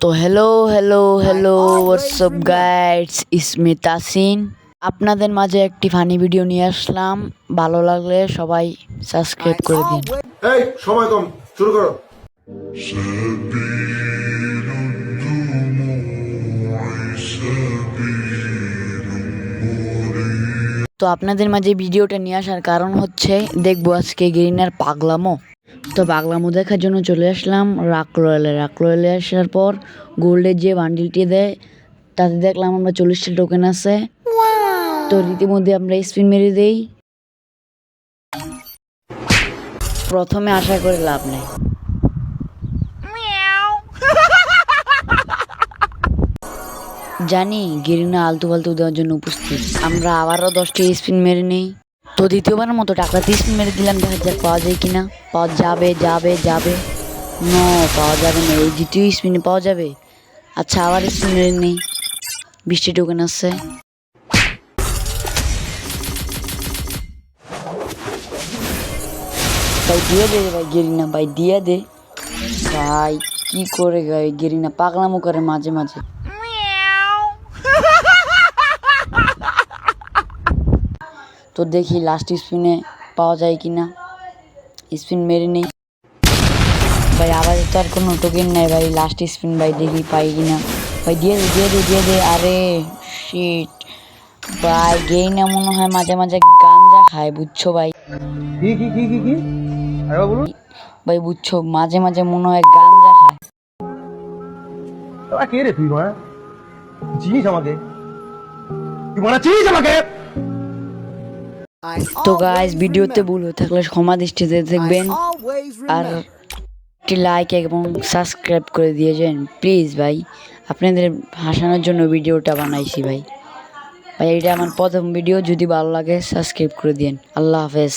তো hello hello hello WhatsApp guides ইসমি Tasin আপনাদের মাঝে একটি ফানি ভিডিও নিয়ে আসলাম। ভালো লাগলে সবাই সাবস্ক্রাইব করে দিন। এই সময় কম শুরু করো। তো আপনাদের মাঝে ভিডিওটা নিয়ে আসার কারণ হচ্ছে দেখব আজকে গ্রিনার পাগলামো। তো পাগলামো দেখার জন্য চলে আসলাম রাক রয়েলে রাক রয়েলে আসার পর গোল্ডের যে বান্ডিলটি দেয় তাতে দেখলাম আমরা চল্লিশটা টোকেন আছে। তো রীতিমধ্যে আমরা স্পিন মেরে দেই। প্রথমে আশা করে লাভ নেই। জানি গেরিনা আলতু ফালতু দেওয়ার জন্য উপস্থিত। আমরা আবারও দশটি স্পিন মেরে নেই। তো দ্বিতীয়বারের মতো টাকাতে স্পিন মেরে দিলাম, দেখা যাক পাওয়া যায় কিনা। পাওয়া যাবে যাবে যাবে। ন, পাওয়া যাবে না। এই দ্বিতীয় স্পিনে পাওয়া যাবে? আচ্ছা আবার স্পিন মেরে নেই। বৃষ্টি টোকেন আসছে ভাই, দিয়ে দে ভাই, গেরিনা ভাই, দিয়ে দে। ভাই, কি করে গাই, গেরিনা? পাগলামো করে মাঝে মাঝে। তো দেখি লাস্ট স্পিনে পাওয়া যায় কি না স্পিন মেরে নেই। ভাই আবার তো আর কোনো টোকেন নাই ভাই লাস্ট স্পিন ভাই দেখি পাই কি না ভাই দিয়ে দে দিয়ে দে দিয়ে দে আরে শিট ভাই গেই না মনে হয় মাঝে মাঝে গাঞ্জা খায় বুঝছ ভাই? কি কি কি কি কি? ভাই বুঝছ মাঝে মাঝে মনে হয় গাঞ্জা খায়। কে রে তুই মা চিনিস আমাকে? তুই মারা চিনিস আমাকে? তো গাইস ভিডিওতে ভুল হয়ে থাকলে ক্ষমা দৃষ্টিতে দেখবেন। আর একটি লাইক এবং সাবস্ক্রাইব করে দিয়েছেন প্লিজ ভাই আপনাদের হাসানোর জন্য ভিডিওটা বানাইছি ভাই। ভাই এটা আমার প্রথম ভিডিও যদি ভালো লাগে সাবস্ক্রাইব করে দিন আল্লাহ হাফেজ।